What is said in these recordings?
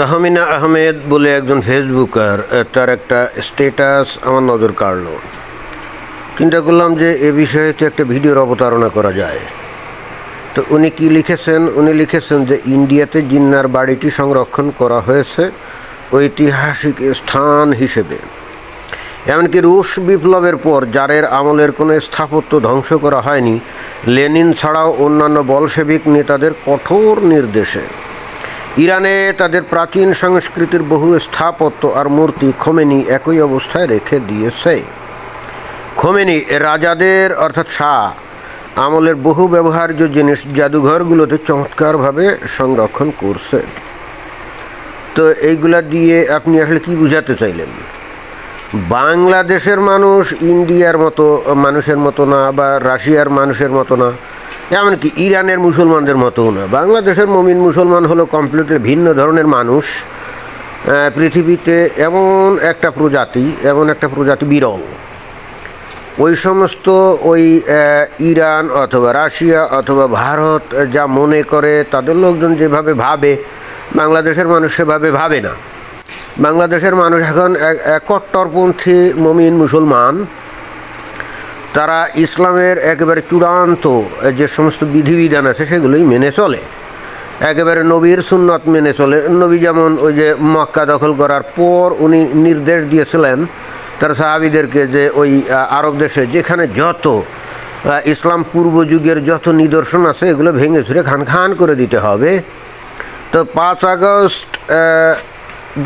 তাহমিনা আহমেদ বলে একজন ফেসবুকার তার একটা স্ট্যাটাস আমার নজর কাড়লো। চিন্তা করলাম যে এ বিষয়ে তো একটা ভিডিওর অবতারণা করা যায়। তো উনি কি লিখেছেন? উনি লিখেছেন যে ইন্ডিয়াতে জিন্নার বাড়িটি সংরক্ষণ করা হয়েছে ঐতিহাসিক স্থান হিসেবে। এমনকি রুশ বিপ্লবের পর জারের আমলের কোনো স্থাপত্য ধ্বংস করা হয়নি। লেনিন ছাড়াও অন্যান্য বলশেবিক নেতাদের কঠোর নির্দেশে। ইরানে তাদের প্রাচীন সংস্কৃতির বহু স্থাপত্য আর মূর্তি খোমেনি একই অবস্থায় রেখে দিয়েছে। খোমেনি রাজাদের, অর্থাৎ শাহ, আমলের বহু ব্যবহার্য জিনিস জাদুঘরগুলোতে চমৎকারভাবে সংরক্ষণ করছে। তো এইগুলা দিয়ে আপনি আসলে কি বুঝাতে চাইলেন? বাংলাদেশের মানুষ ইন্ডিয়ার মতো মানুষের মতো না বা রাশিয়ার মানুষের মতো না? এমনকি ইরানের মুসলমানদের মতোও না। বাংলাদেশের মমিন মুসলমান হলো কমপ্লিটলি ভিন্ন ধরনের মানুষ। পৃথিবীতে এমন একটা প্রজাতি, এমন একটা প্রজাতি বিরল। ওই সমস্ত ওই ইরান অথবা রাশিয়া অথবা ভারত যা মনে করে, তাদের লোকজন যেভাবে ভাবে, বাংলাদেশের মানুষ সেভাবে ভাবে না। বাংলাদেশের মানুষ এখন কট্টরপন্থী মমিন মুসলমান। তারা ইসলামের একেবারে চূড়ান্ত যে সমস্ত বিধিবিধান আছে সেগুলোই মেনে চলে। একেবারে নবীর সুন্নত মেনে চলে। নবী যেমন ওই যে মক্কা দখল করার পর উনি নির্দেশ দিয়েছিলেন তার সাহাবিদেরকে যে ওই আরব দেশে যেখানে যত ইসলাম পূর্ব যুগের যত নিদর্শন আছে এগুলো ভেঙে ছুঁড়ে খান খান করে দিতে হবে। তো পাঁচ আগস্ট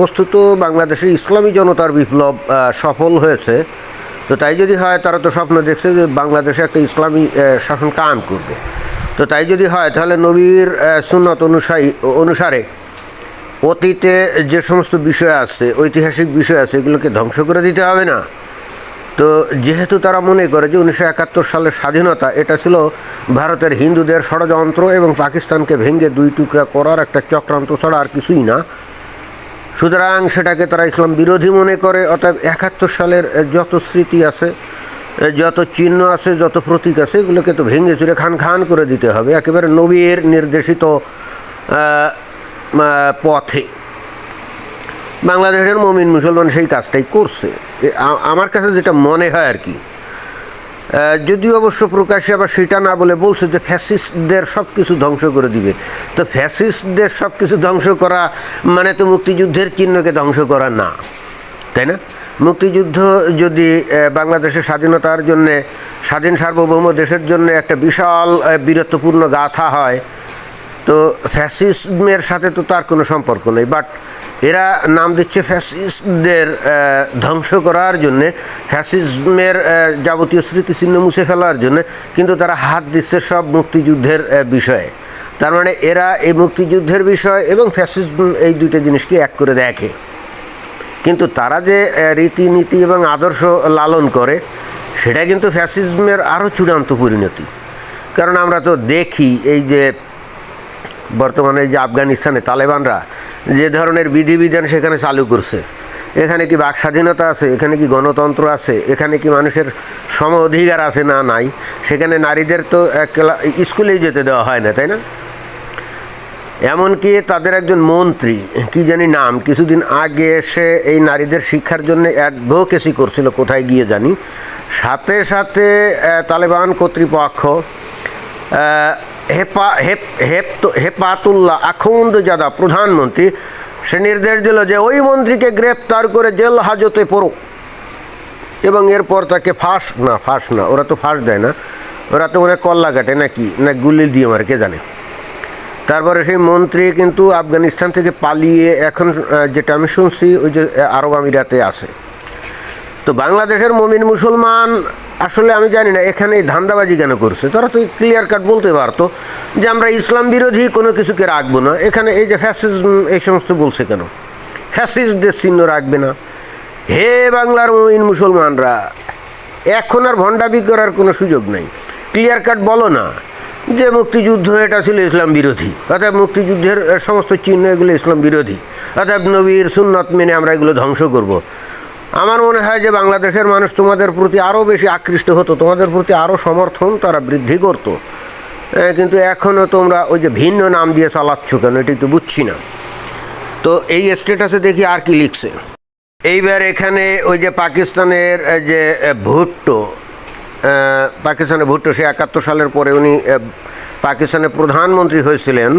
বস্তুত বাংলাদেশে ইসলামী জনতার বিপ্লব সফল হয়েছে। তো তাই যদি হয়, তারা তো স্বপ্ন দেখছে যে বাংলাদেশে একটা ইসলামী শাসন কায়েম করবে। তো তাই যদি হয়, তাহলে নবীর সুন্নত অনুসারী অনুসারে অতীতে যে সমস্ত বিষয় আছে, ঐতিহাসিক বিষয় আছে, এগুলোকে ধ্বংস করে দিতে হবে না। তো যেহেতু তারা মনে করে যে উনিশশো একাত্তর সালের স্বাধীনতা, এটা ছিল ভারতের হিন্দুদের ষড়যন্ত্র এবং পাকিস্তানকে ভেঙে দুই টুকরা করার একটা চক্রান্ত ছাড়া আর কিছুই না সুতরাং সেটাকে তারা ইসলাম বিরোধী মনে করে অর্থাৎ একাত্তর সালের যত স্মৃতি আছে, যত চিহ্ন আছে, যত প্রতীক আছে, এগুলোকে তো ভেঙে চুরে খান খান করে দিতে হবে একেবারে নবীর নির্দেশিত পথে। বাংলাদেশের মমিন মুসলমান সেই কাজটাই করছে। আমার কাছে যেটা মনে হয় আর কি যদিও অবশ্য প্রকাশ্যে আবার সেটা না বলে বলছে যে ফ্যাসিস্টদের সব কিছু ধ্বংস করে দিবে। তো ফ্যাসিস্টদের সব কিছু ধ্বংস করা মানে তো মুক্তিযুদ্ধের চিহ্নকে ধ্বংস করা না, তাই না? মুক্তিযুদ্ধ যদি বাংলাদেশের স্বাধীনতার জন্যে, স্বাধীন সার্বভৌম দেশের জন্য একটা বিশাল বীরত্বপূর্ণ গাথা হয়, তো ফ্যাসিজমের সাথে তো তার কোনো সম্পর্ক নেই। বাট এরা নাম দিচ্ছে ফ্যাসিস্টদের ধ্বংস করার জন্যে, ফ্যাসিজমের যাবতীয় স্মৃতিচিহ্ন মুছে ফেলার জন্য, কিন্তু তারা হাত দিচ্ছে সব মুক্তিযুদ্ধের বিষয়ে। তার মানে এরা এই মুক্তিযুদ্ধের বিষয় এবং ফ্যাসিজম এই দুইটা জিনিসকে এক করে দেখে। কিন্তু তারা যে রীতিনীতি এবং আদর্শ লালন করে, সেটা কিন্তু ফ্যাসিজমের আরও চূড়ান্ত পরিণতি। কারণ আমরা তো দেখি এই যে বর্তমানে যে আফগানিস্তানে তালেবানরা যে ধরনের বিধিবিধান সেখানে চালু করছে। এখানে কি বাক স্বাধীনতা আছে? এখানে কি গণতন্ত্র আছে? এখানে কি মানুষের সম অধিকার আছে না নাই? সেখানে নারীদের তো এক ক্লা- স্কুলেই যেতে দেওয়া হয় না, তাই না? এমনকি তাদের একজন মন্ত্রী, কি জানি নাম, কিছুদিন আগে এসে এই নারীদের শিক্ষার জন্য অ্যাডভোকেসি করছিল, কোথায় গিয়ে জানি। সাথে সাথে তালেবান কর্তৃপক্ষ হেপা, হেপ হেপ, হেপাতুল্লাহ আখুন্দ জাদা প্রধানমন্ত্রী, সে নির্দেশ দিল যে ওই মন্ত্রীকে গ্রেপ্তার করে জেল হাজতে পড়ো এবং এরপর তাকে ফাঁস, না ফাঁস না, ওরা তো ফাঁস দেয় না। ওরা তো মনে কল্লা কাটে নাকি, না গুলি দিয়ে মারে, কে জানে। তারপরে সেই মন্ত্রী কিন্তু আফগানিস্তান থেকে পালিয়ে এখন যেটা আমি শুনছি, ওই যে আরব আমিরাতে আছে। তো বাংলাদেশের মমিন মুসলমান আসলে আমি জানি না, এখানে এই ধান্দাবাজি কেন করছে? তারা তো ক্লিয়ার কাট বলতে পারতো যে আমরা ইসলাম বিরোধী কোনো কিছুকে রাখব না। এখানে এই যে ফ্যাসিজম এই সমস্ত বলছে কেন? ফ্যাসিস্টদের চিহ্ন রাখবে না। হে বাংলার মমিন মুসলমানরা, এখন আর ভণ্ডাবি করার কোনো সুযোগ নেই। ক্লিয়ার কাট বলো না যে মুক্তিযুদ্ধ এটা ছিল ইসলাম বিরোধী। অর্থাৎ মুক্তিযুদ্ধের সমস্ত চিহ্ন এগুলো ইসলাম বিরোধী। অর্থাৎ নবীর সুন্নত মেনে আমরা এগুলো ধ্বংস করব। আমার মনে হয় যে বাংলাদেশের মানুষ তোমাদের প্রতি আরও বেশি আকৃষ্ট হতো, তোমাদের প্রতি আরও সমর্থন তারা বৃদ্ধি করতো। কিন্তু এখনও তোমরা ওই যে ভিন্ন নাম দিয়ে চালাচ্ছ কেন, এটি তো বুঝছি না। তো এই স্ট্যাটাসে দেখি আর কি লিখছে। এইবার এখানে ওই যে পাকিস্তানের যে ভুট্টো পাকিস্তানের ভুট্টো, সে একাত্তর সালের পরে উনি পাকিস্তানের প্রধানমন্ত্রী হয়েছিলেন।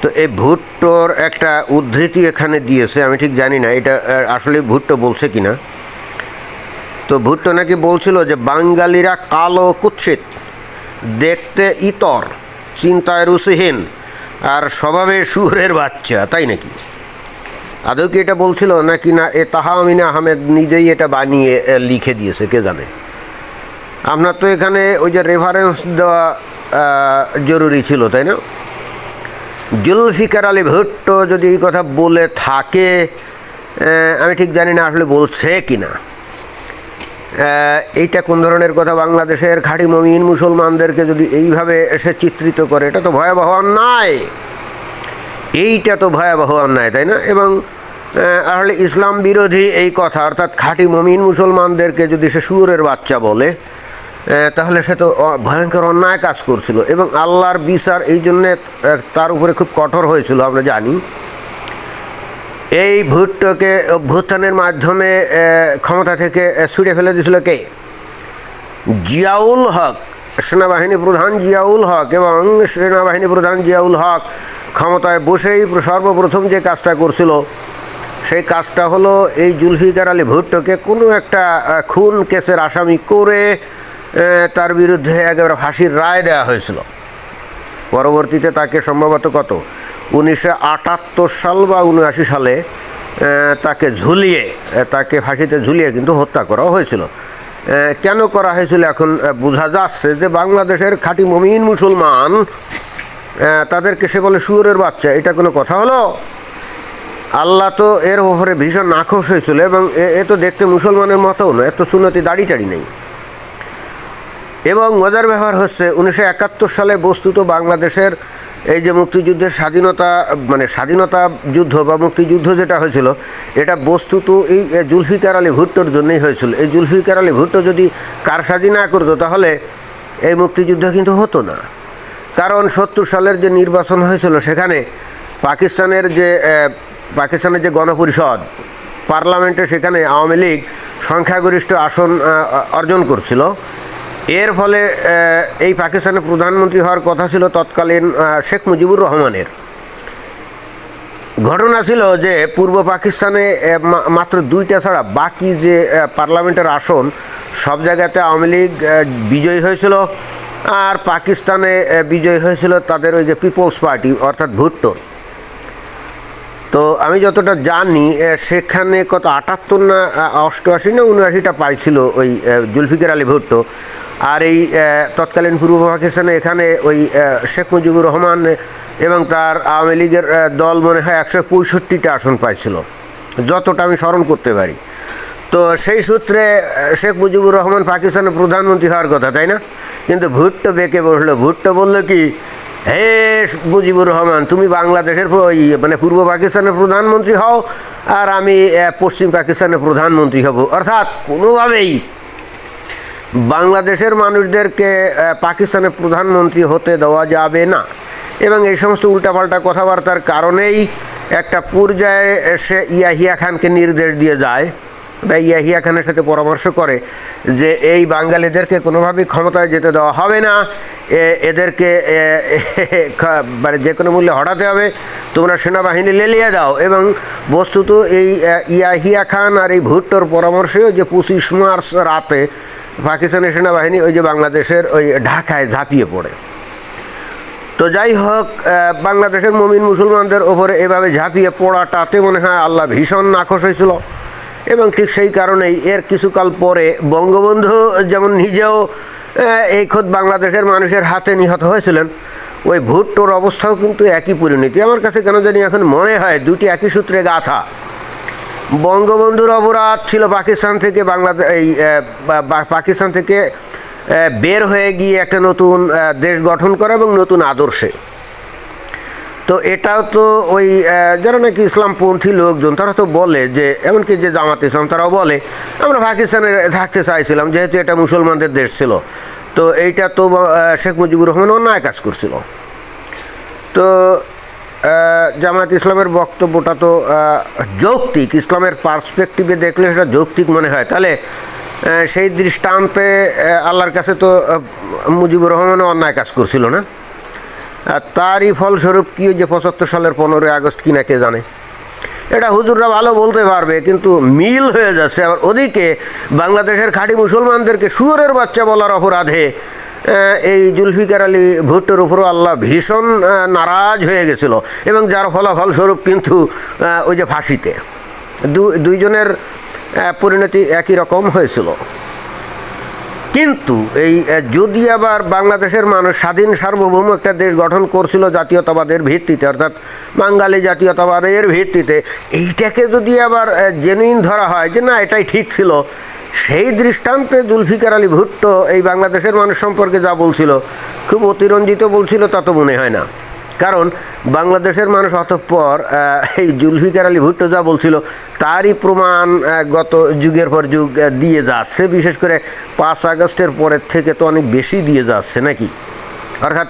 তো এই ভুট্টোর একটা উদ্ধৃতি এখানে দিয়েছে, আমি ঠিক জানি না, এটা আসলে ভুট্টো বলছে কি না তো ভুট্টো নাকি বলছিল যে, বাঙালিরা কালো কুৎসিত, দেখতে ইতর, চিন্তায় রুচিহীন, আর স্বভাবে সুরের বাচ্চা, তাই নাকি? আদৌ কি এটা বলছিল নাকি না, এ তাহা আমিনা আহমেদ নিজেই এটা বানিয়ে লিখে দিয়েছে, কে জানে? আপনার তো এখানে ওই যে রেফারেন্স দেওয়া জরুরি ছিল, তাই না? জুলফিকার আলী ভুট্টো যদি এই কথা বলে থাকে আমি ঠিক জানি না আসলে বলছে কি না এইটা কোন ধরনের কথা? বাংলাদেশের খাঁটি মমিন মুসলমানদেরকে যদি এইভাবে এসে চিত্রিত করে, এটা তো ভয়াবহ অন্যায়। এইটা তো ভয়াবহ অন্যায়, তাই না? এবং আসলে ইসলাম বিরোধী এই কথা, অর্থাৎ খাঁটি মমিন মুসলমানদেরকে যদি সে সুরের বাচ্চা বলে তাহলে সে তো ভয়ঙ্কর অন্যায় কাজ করছিল। এবং আল্লাহর বিচার এই জন্যে তার উপরে খুব কঠোর হয়েছিল, আমরা জানি। এই ভুট্টোকে অভ্যুত্থানের মাধ্যমে ক্ষমতা থেকে ছুড়ে ফেলে দিয়েছিল কে? জিয়াউল হক, সেনাবাহিনী প্রধান জিয়াউল হক এবং সেনাবাহিনী প্রধান জিয়াউল হক ক্ষমতায় বসেই সর্বপ্রথম যে কাজটা করছিল, সেই কাজটা হলো এই জুলফিকার আলী ভুট্টোকে কোনো একটা খুন কেসের আসামি করে তার বিরুদ্ধে একেবারে ফাঁসির রায় দেওয়া হয়েছিল। পরবর্তীতে তাকে সম্ভবত কত? উনিশশো আটাত্তর সাল বা উনআশি সালে তাকে ঝুলিয়ে তাকে ফাঁসিতে ঝুলিয়ে কিন্তু হত্যা করা হয়েছিল। কেন করা হয়েছিল এখন বোঝা যাচ্ছে যে বাংলাদেশের খাঁটি মমিন মুসলমান তাদেরকে সে বলে শুয়োরের বাচ্চা, এটা কোনো কথা হলো? আল্লাহ তো এর ওপরে ভীষণ নাখোশ হয়েছিল এবং এ- তো দেখতে মুসলমানের মতও না এত সুনতি দাড়ি টাড়ি নেই। এবং মজার ব্যাপার হচ্ছে উনিশশো একাত্তর সালে বস্তুত বাংলাদেশের এই যে মুক্তিযুদ্ধের স্বাধীনতা মানে স্বাধীনতা যুদ্ধ বা মুক্তিযুদ্ধ যেটা হয়েছিল, এটা বস্তুত এই জুলফিকার আলী ভুট্টোর জন্যই হয়েছিল। এই জুলফিকার আলী ভুট্টো যদি কার কারসাজি না করতো, তাহলে এই মুক্তিযুদ্ধ কিন্তু হতো না। কারণ সত্তর সালের যে নির্বাচন হয়েছিল, সেখানে পাকিস্তানের যে পাকিস্তানের যে গণপরিষদ, পার্লামেন্টে সেখানে আওয়ামী লীগ সংখ্যাগরিষ্ঠ আসন অর্জন করছিল। এর ফলে এই পাকিস্তানের প্রধানমন্ত্রী হওয়ার কথা ছিল তৎকালীন শেখ মুজিবুর রহমানের। ঘটনা ছিল যে, পূর্ব পাকিস্তানে মাত্র দুইটা ছাড়া বাকি যে পার্লামেন্টের আসন, সব জায়গাতে আওয়ামী লীগ বিজয়ী হয়েছিল। আর পাকিস্তানে বিজয়ী হয়েছিল তাদের ওই যে পিপলস পার্টি, অর্থাৎ ভুট্টোর তো আমি যতটা জানি সেখানে কত আটাত্তর না অষ্টআশি না উনআশিটা পাইছিল ওই জুলফিকার আলী ভুট্টো। আর এই তৎকালীন পূর্ব পাকিস্তানে এখানে ওই শেখ মুজিবুর রহমান এবং তার আওয়ামী লীগের দল মনে হয় একশো পঁয়ষট্টিটা আসন পাইছিল। যতটা আমি স্মরণ করতে পারি। তো সেই সূত্রে শেখ মুজিবুর রহমান পাকিস্তানের প্রধানমন্ত্রী হওয়ার কথা, তাই না? কিন্তু ভুট্টো বেঁকে বসল। ভুট্টো বলল কি, হে মুজিবুর রহমান, তুমি বাংলাদেশের ওই মানে পূর্ব পাকিস্তানের প্রধানমন্ত্রী হও, আর আমি পশ্চিম পাকিস্তানের প্রধানমন্ত্রী হব। অর্থাৎ কোনোভাবেই বাংলাদেশের মানুষদেরকে পাকিস্তানের প্রধানমন্ত্রী হতে দেওয়া যাবে না। এবং এই সমস্ত উল্টাপাল্টা কথাবার্তার কারণেই একটা পর্যায়ে সে ইয়াহিয়া খানকে নির্দেশ দিয়ে যায় বা ইয়াহিয়া খানের সাথে পরামর্শ করে যে এই বাঙালিদেরকে কোনোভাবেই ক্ষমতায় যেতে দেওয়া হবে না। এদেরকে মানে যে কোনো মূল্যে হটাতে হবে। তোমরা সেনাবাহিনী লেলিয়ে দাও। এবং বস্তুত এই ইয়াহিয়া খান আর এই ভুট্টোর পরামর্শেও যে পঁচিশ মার্চ রাতে পাকিস্তানের সেনাবাহিনী ওই যে বাংলাদেশের ওই ঢাকায় ঝাঁপিয়ে পড়ে। তো যাই হোক বাংলাদেশের মমিন মুসলমানদের ওপরে এভাবে ঝাঁপিয়ে পড়াটাতে মনে হয় আল্লাহ ভীষণ নাখোশ হয়েছিল। এবং ঠিক সেই কারণেই এর কিছুকাল পরে বঙ্গবন্ধু যেমন নিজেও এই খোদ বাংলাদেশের মানুষের হাতে নিহত হয়েছিলেন, ওই ভুট্টোর অবস্থাও কিন্তু একই পরিণতি। আমার কাছে কেন জানি এখন মনে হয় দুটি একই সূত্রে গাথা। বঙ্গবন্ধুর অপরাধ ছিল পাকিস্তান থেকে বাংলাদেশ এই পাকিস্তান থেকে বের হয়ে গিয়ে একটা নতুন দেশ গঠন করা এবং নতুন আদর্শে। তো এটাও তো ওই যারা নাকি ইসলামপন্থী লোকজন, তারা তো বলে যে, এমনকি যে জামাত ইসলাম, তারাও বলে, আমরা পাকিস্তানে থাকতে চাইছিলাম, যেহেতু এটা মুসলমানদের দেশ ছিল। তো এইটা তো শেখ মুজিবুর রহমান অন্যায় কাজ করছিল। তো জামায়াত ইসলামের বক্তব্যটা তো যৌক্তিক। ইসলামের পার্সপেক্টিভে দেখলে সেটা যৌক্তিক মনে হয়। তাহলে সেই দৃষ্টান্তে আল্লাহর কাছে তো মুজিবুর রহমানও অন্যায় কাজ করছিল না। তারই ফলস্বরূপ কী যে পঁচাত্তর সালের পনেরোই আগস্ট কিনা কে জানে। এটা হুজুররা ভালো বলতে পারবে, কিন্তু মিল হয়ে যাচ্ছে। আবার ওদিকে বাংলাদেশের খাঁটি মুসলমানদেরকে সুয়রের বাচ্চা বলার অপরাধে এই জুলফিকার আলী ভুট্টোর উপরও আল্লাহ ভীষণ নারাজ হয়ে গেছিল। এবং যার ফলাফলস্বরূপ কিন্তু ওই যে ফাঁসিতে। দুইজনের পরিণতি একই রকম হয়েছিল। কিন্তু এই যদি আবার বাংলাদেশের মানুষ স্বাধীন সার্বভৌম একটা দেশ গঠন করছিল জাতীয়তাবাদের ভিত্তিতে, অর্থাৎ বাঙালি জাতীয়তাবাদের ভিত্তিতে, এইটাকে যদি আবার জেনুইন ধরা হয় যে না, এটাই ঠিক ছিল সেই দৃষ্টান্তে জুলফিকার আলী ভুট্টো এই বাংলাদেশের মানুষ সম্পর্কে যা বলছিল, খুব অতিরঞ্জিত বলছিল তা তো মনে হয় না। কারণ বাংলাদেশের মানুষ অতঃপর এই জুলফিকার আলী ভুট্টো যা বলছিল, তারই প্রমাণ গত যুগের পর যুগ দিয়ে যাচ্ছে। বিশেষ করে পাঁচ আগস্টের পরের থেকে তো অনেক বেশি দিয়ে যাচ্ছে নাকি? অর্থাৎ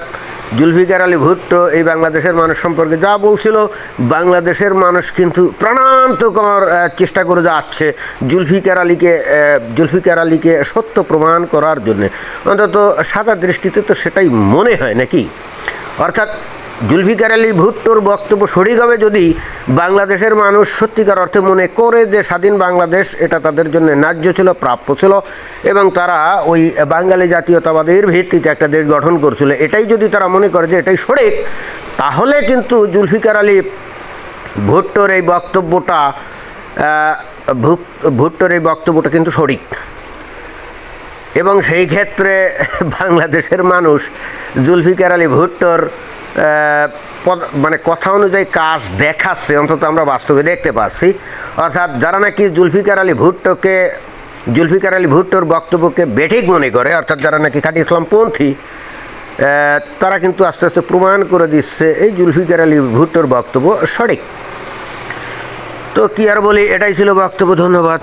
জুলফিকার আলী ভুট্টো এই বাংলাদেশের মানুষ সম্পর্কে যা বলছিল, বাংলাদেশের মানুষ কিন্তু প্রাণান্তকর চেষ্টা করে যাচ্ছে জুলফিকার আলীকে জুলফিকার আলীকে সত্য প্রমাণ করার জন্যে। অন্তত সাদা দৃষ্টিতে তো সেটাই মনে হয় নাকি? অর্থাৎ জুলফিকার আলী ভুট্টোর বক্তব্য সঠিক হবে যদি বাংলাদেশের মানুষ সত্যিকার অর্থে মনে করে যে স্বাধীন বাংলাদেশ এটা তাদের জন্য ন্যায্য ছিল, প্রাপ্য ছিল এবং তারা ওই বাঙালি জাতীয়তাবাদের ভিত্তিতে একটা দেশ গঠন করছিল। এটাই যদি তারা মনে করে যে এটাই সঠিক, তাহলে কিন্তু জুলফিকার আলী ভুট্টোর এই বক্তব্যটা ভুট্টোর এই বক্তব্যটা কিন্তু সঠিক। এবং সেই ক্ষেত্রে বাংলাদেশের মানুষ জুলফিকার আলী ভুট্টোর মানে কথা অনুযায়ী কাজ দেখাচ্ছে, অন্তত আমরা বাস্তবে দেখতে পাচ্ছি। অর্থাৎ যারা নাকি জুলফিকার আলী ভুট্টোকে, জুলফিকার আলী ভুট্টোর বক্তব্যকে বেঠিক মনে করে, অর্থাৎ যারা নাকি খাঁটি ইসলামপন্থী তারা কিন্তু আস্তে আস্তে প্রমাণ করে দিচ্ছে, এই জুলফিকার আলী ভুট্টোর বক্তব্য সঠিক। তো কি আর বলি, এটাই ছিল বক্তব্য, ধন্যবাদ।